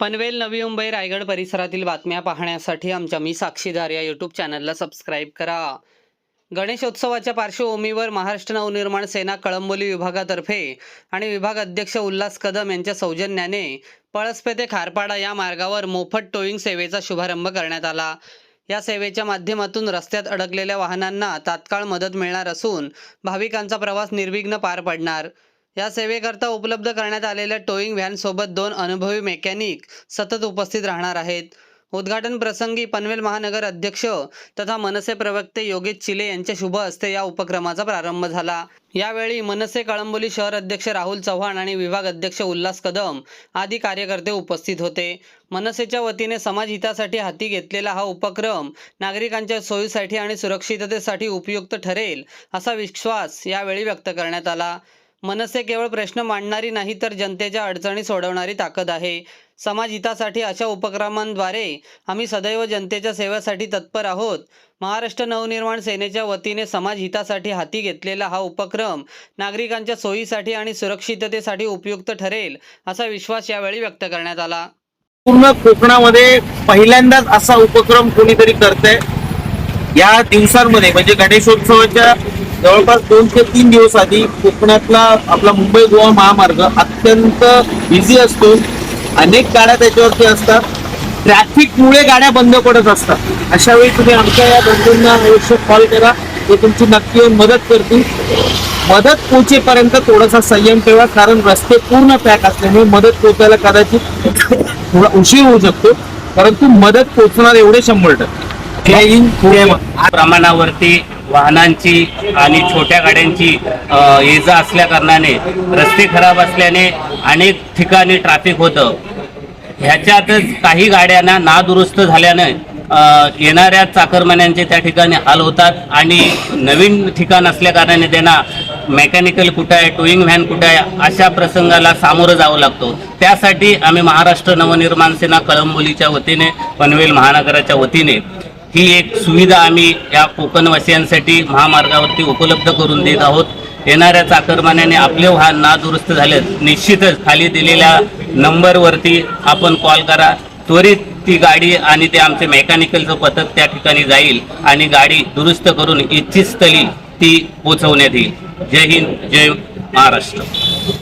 पनवेल नवी मुंबई रायगड परिसरातील बातम्या पाहण्यासाठी आमच्या मी साक्षीदार या यूट्यूब चॅनलला सबस्क्राईब करा. गणेशोत्सवाच्या पार्श्वभूमीवर महाराष्ट्र नवनिर्माण सेना कळंबोली विभागातर्फे आणि विभाग अध्यक्ष उल्हास कदम यांच्या सौजन्याने पळसपे ते खारपाडा या मार्गावर मोफत टोईंग सेवेचा शुभारंभ करण्यात आला. या सेवेच्या माध्यमातून रस्त्यात अडकलेल्या वाहनांना तात्काळ मदत मिळणार असून भाविकांचा प्रवास निर्विघ्न पार पडणार. या सेवेकरता उपलब्ध करण्यात आलेल्या टोईंग व्हॅनसोबत दोन अनुभवी मेकॅनिक सतत उपस्थित राहणार आहेत. उद्घाटन प्रसंगी पनवेल महानगर अध्यक्ष तथा मनसे प्रवक्ते योगेश चिले यांच्या शुभ हस्ते या उपक्रमाचा प्रारंभ झाला. यावेळी मनसे कळंबोली शहर अध्यक्ष राहुल चव्हाण आणि विभाग अध्यक्ष उल्हास कदम आदी कार्यकर्ते उपस्थित होते. मनसेच्या वतीने समाज हितासाठी हाती घेतलेला हा उपक्रम नागरिकांच्या सोयीसाठी आणि सुरक्षिततेसाठी उपयुक्त ठरेल असा विश्वास यावेळी व्यक्त करण्यात आला. मनसे केवळ प्रश्न मांडणारी नाही तर जनतेच्या अडचणी सोडवणारी ताकद आहे. समाज हितासाठी अशा उपक्रमांद्वारे आम्ही सदैव जनतेच्या सेवेसाठी तत्पर आहोत. महाराष्ट्र नवनिर्माण सेनेच्या वतीने समाज हितासाठी हाती घेतलेला हा उपक्रम नागरिकांच्या सोयीसाठी आणि सुरक्षिततेसाठी उपयुक्त ठरेल असा विश्वास यावेळी व्यक्त करण्यात आला. पूर्ण कोकणामध्ये पहिल्यांदाच असा उपक्रम कोणीतरी करतंय. या दिवसांमध्ये म्हणजे गणेशोत्सवाच्या जवळपास दोन ते तीन दिवस आधी कोकणातला आपला मुंबई गोवा महामार्ग अत्यंत बिझी असतो. अनेक गाड्या त्याच्यावरती असतात. ट्रॅफिकमुळे गाड्या बंद पडत असतात. अशा वेळी तुम्ही आमच्या या बंधूंना अवश्य कॉल करा. ते तुमची नक्की येऊन मदत करतील. मदत पोहोचेपर्यंत थोडासा संयम ठेवा कारण रस्ते पूर्ण पॅक असल्यामुळे मदत पोहोचायला कदाचित थोडा उशीर होऊ शकतो. परंतु मदत पोहोचणार एवढे शंभर टक्के. प्रमाणावरती वाहनांची आणि छोट्या गाड्यांची ये जा असल्या कारणाने रस्ते खराब असल्याने अनेक ठिकाणी ट्रॅफिक होतं. ह्याच्यातच काही गाड्यांना नादुरुस्त झाल्याने येणाऱ्या चाकरमान्यांचे त्या ठिकाणी हाल होतात आणि नवीन ठिकाण असल्या कारणाने त्यांना मेकॅनिकल कुठं आहे टोईंग व्हॅन कुठं आहे अशा प्रसंगाला सामोरं जावं लागतो. त्यासाठी आम्ही महाराष्ट्र नवनिर्माण सेना कळंबोलीच्या वतीने पनवेल महानगराच्या वतीने ही एक सुविधा आम्ही या कोकणवासियांसाठी महामार्गावरती उपलब्ध करून देत आहोत. येणाऱ्या चाकरमान्याने आपले वाहन नादुरुस्त झाले निश्चितच खाली दिलेल्या नंबरवरती आपण कॉल करा. त्वरित ती गाडी आणि ते आमचे मेकॅनिकलचं पथक त्या ठिकाणी जाईल आणि गाडी दुरुस्त करून इच्छित स्थळी ती पोचवण्यात येईल. जय हिंद जय महाराष्ट्र.